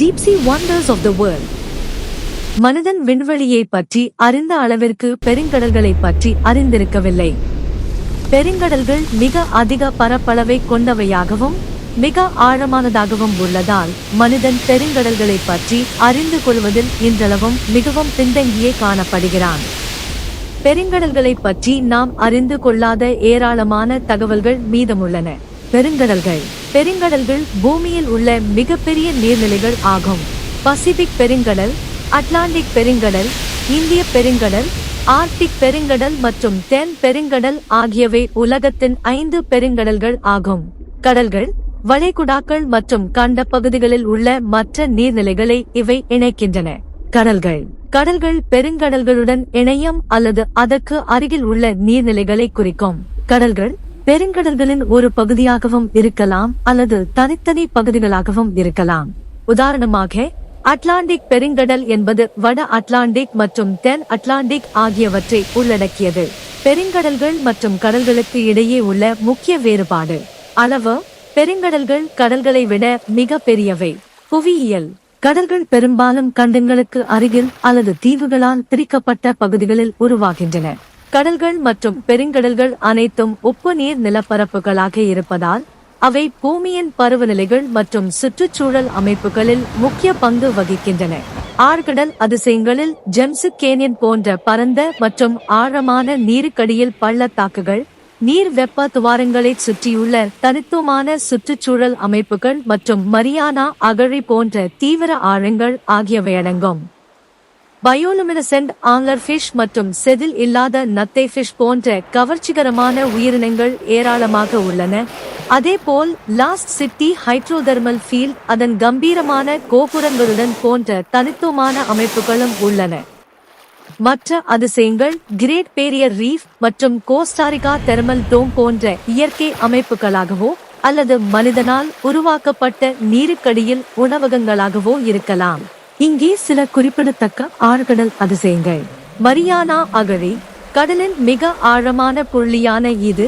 Deep sea wonders of the world மனிதன் விண்வெளியை பற்றி அறிந்த அளவிற்கு பெருங்கடல்களை பற்றி அறிந்திருக்கவில்லை. பெருங்கடல்கள் மிக அதிக பரப்பளவை கொண்டவையாகவும் மிக ஆழமானதாகவும் உள்ளதால் மனிதன் பெருங்கடல்களை பற்றி அறிந்து கொள்வதில் இன்றளவும் மிகவும் பின்தங்கியே காணப்படுகிறான். பெருங்கடல்களை பற்றி நாம் அறிந்து கொள்ளாத ஏராளமான தகவல்கள் மீதமுள்ளன. பெருங்கடல்கள். பெருங்கடல்கள் பூமியில் உள்ள மிகப்பெரிய நீர்நிலைகள் ஆகும். பசிபிக் பெருங்கடல் அட்லாண்டிக் பெருங்கடல் இந்திய பெருங்கடல் ஆர்க்டிக் பெருங்கடல் மற்றும் தென் பெருங்கடல் ஆகியவை உலகத்தின் ஐந்து பெருங்கடல்கள் ஆகும். கடல்கள் வளைகுடாக்கள் மற்றும் கண்ட பகுதிகளில் உள்ள மற்ற நீர்நிலைகளை இவை இணைக்கின்றன. கடல்கள். கடல்கள் பெருங்கடல்களுடன் இணையம் அல்லது அதற்கு அருகில் உள்ள நீர்நிலைகளை குறிக்கும். கடல்கள் பெருங்கடல்களின் ஒரு பகுதியாகவும் இருக்கலாம் அல்லது தனித்தனி பகுதிகளாகவும் இருக்கலாம். உதாரணமாக அட்லாண்டிக் பெருங்கடல் என்பது வட அட்லாண்டிக் மற்றும் தென் அட்லாண்டிக் ஆகியவற்றை உள்ளடக்கியது. பெருங்கடல்கள் மற்றும் கடல்களுக்கு இடையே உள்ள முக்கிய வேறுபாடு. அளவு பெருங்கடல்கள் கடல்களை விட மிக பெரியவை. புவியியல் கடல்கள் பெரும்பாலும் கண்டங்களுக்கு அருகில் அல்லது தீவுகளால் பிரிக்கப்பட்ட பகுதிகளில் உருவாகின்றன. கடல்கள் மற்றும் பெருங்கடல்கள் அனைத்தும் உப்பு நீர் நிலப்பரப்புகளாக இருப்பதால் அவை பூமியின் பருவநிலைகள் மற்றும் சுற்றுச்சூழல் அமைப்புகளில் முக்கிய பங்கு வகிக்கின்றன. ஆழ்கடல் அதிசயங்களில் ஜெம்சு கேனியன் போன்ற பரந்த மற்றும் ஆழமான நீருக்கடியில் பள்ளத்தாக்குகள் நீர் வெப்ப துவாரங்களைச் சுற்றியுள்ள தனித்துவமான சுற்றுச்சூழல் அமைப்புகள் மற்றும் மரியானா அகழி போன்ற தீவிர ஆழங்கள் ஆகியவை அடங்கும். பயோலுமினசென்ட் ஆங்கர் ஃபிஷ் மற்றும் செதில் இல்லாத நத்தை ஃபிஷ் போன்ற கவர்ச்சிகரமான உயிரினங்கள் ஏராளமாக உள்ளன. அதேபோல் லாஸ்ட் சிட்டி ஹைட்ரோதெர்மல் ஃபீல்ட் அதன் கம்பீரமான கோபுரங்களுடன் போன்ற தனித்துவமான அமைப்புகளும் உள்ளன. மற்ற அதிசயங்கள் கிரேட் பேரியர் ரீஃப் மற்றும் கோஸ்டாரிகா தெர்மல் டோம் போன்ற இயற்கை அமைப்புகளாகவோ அல்லது மனிதனால் உருவாக்கப்பட்ட நீருக்கடியில் உணவகங்களாகவோ இருக்கலாம். இங்கே சில குறிப்பிடத்தக்க ஆழ்கடல் அதிசயங்கள். மரியானா அகழி கடலின் மிக ஆழமான புள்ளியான இது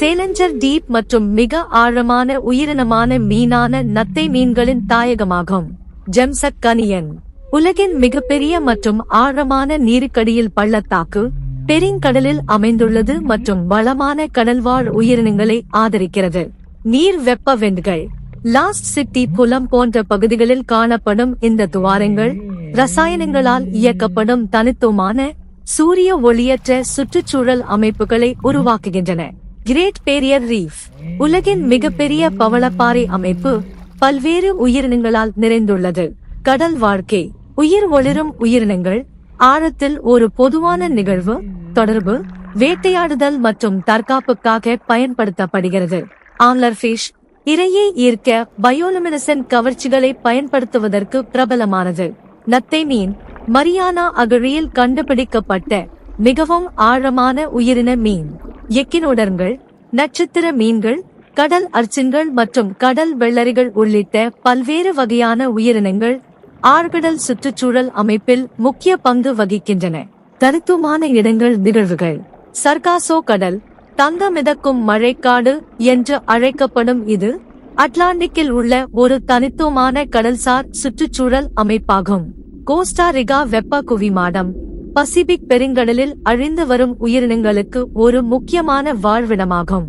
சேலஞ்சர் டீப் மற்றும் மிக ஆழமான உயிரினமான மீனான நத்தை மீன்களின் தாயகமாகும். ஜெம்சக் கனியன் உலகின் மிகப்பெரிய மற்றும் ஆழமான நீருக்கடியில் பள்ளத்தாக்கு பெருங்கடலில் அமைந்துள்ளது மற்றும் வளமான கடல்வாழ் உயிரினங்களை ஆதரிக்கிறது. நீர் வெப்ப வெண்டுகள் லாஸ்ட் சிட்டி புலம் போன்ற பகுதிகளில் காணப்படும் இந்த துவாரங்கள் ரசாயனங்களால் இயக்கப்படும் தனித்துவமான சூரிய ஒளியற்ற சுற்றுச்சூழல் அமைப்புகளை உருவாக்குகின்றன. கிரேட் பேரியர் ரீஃப் உலகின் மிகப்பெரிய பவளப்பாறை அமைப்பு பல்வேறு உயிரினங்களால் நிறைந்துள்ளது. கடல் வாழ்க்கை உயிர் ஒளிரும் உயிரினங்கள் ஆழத்தில் ஒரு பொதுவான நிகழ்வு தொடர்பு வேட்டையாடுதல் மற்றும் தற்காப்புக்காக பயன்படுத்தப்படுகிறது. ஆம்லர் ஃபிஷ் இரையை ஈர்க்க பயோலுமினசன் கவர்ச்சிகளை பயன்படுத்துவதற்கு பிரபலமானது. நத்தை மீன் மரியானா அகழியில் கண்டுபிடிக்கப்பட்ட மிகவும் ஆழமான உயிரின மீன். எக்கினோடர்கள் நட்சத்திர மீன்கள் கடல் அர்ச்சன்கள் மற்றும் கடல் வெள்ளரிகள் உள்ளிட்ட பல்வேறு வகையான உயிரினங்கள் ஆழ்கடல் சுற்றுச்சூழல் அமைப்பில் முக்கிய பங்கு வகிக்கின்றன. தனித்துவமான இடங்கள் நிகழ்வுகள். சர்காசோ கடல் தங்கமிதக்கும் மழைக்காடு என்று அழைக்கப்படும் இது அட்லாண்டிக்கில் உள்ள ஒரு தனித்துவமான கடல்சார் சுற்றுச்சூழல் அமைப்பாகும். கோஸ்டாரிகா வெப்ப குவிமாடம் பசிபிக் பெருங்கடலில் அழிந்து வரும் உயிரினங்களுக்கு ஒரு முக்கியமான வாழ்விடமாகும்.